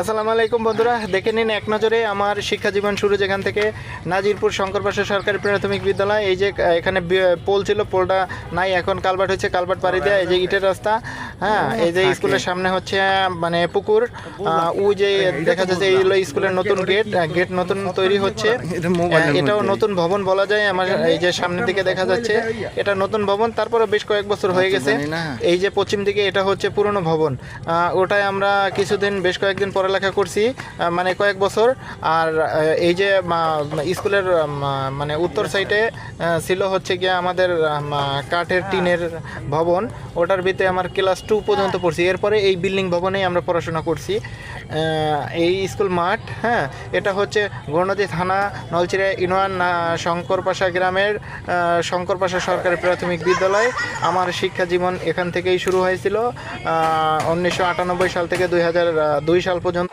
আসসালামু আলাইকুম বন্ধুরা, দেখে নিন এক নজরে আমার শিক্ষা জীবন শুরু যেখান থেকে নাজিরপুর শঙ্করপাশা সরকারি প্রাথমিক বিদ্যালয়। এই যে এখানে পোল ছিল, পোলটা নাই, এখন কালবাট হয়েছে কালবাট পাড়ি দেওয়া এই যে ইটের রাস্তা। হ্যাঁ এই যে স্কুলের সামনে হচ্ছে মানে পুকুর ওই যে দেখা যাচ্ছে এই হলো স্কুলের নতুন গেট গেট নতুন তৈরি হচ্ছে। এটাও নতুন ভবন বলা যায়। আমার এই যে সামনের দিকে দেখা যাচ্ছে এটা নতুন ভবন তারপরে বেশ কয়েক বছর হয়ে গেছে। এই যে পশ্চিম দিকে এটা হচ্ছে পুরনো ভবন। ওটায় আমরা কিছুদিন বেশ কয়েকদিন পড়ালেখা করছি মানে কয়েক বছর। আর এই যে স্কুলের মানে উত্তর সাইডে ছিল হচ্ছে গিয়ে আমাদের কাঠের টিনের ভবন। ওটার ভিতরে আমার ক্লাস টু পর্যন্ত পড়ছি। এরপরে এই বিল্ডিং ভবনেই আমরা পড়াশোনা করছি। এই স্কুল মাঠ হ্যাঁ এটা হচ্ছে গণদী থানা নলচিরা ইউনিয়ন শঙ্করপাশা গ্রামের শঙ্করপাশা সরকারি প্রাথমিক বিদ্যালয়। আমার শিক্ষা জীবন এখান থেকেই শুরু হয়েছিল উনিশশো আটানব্বই সাল থেকে দুই হাজার দুই সাল পর্যন্ত।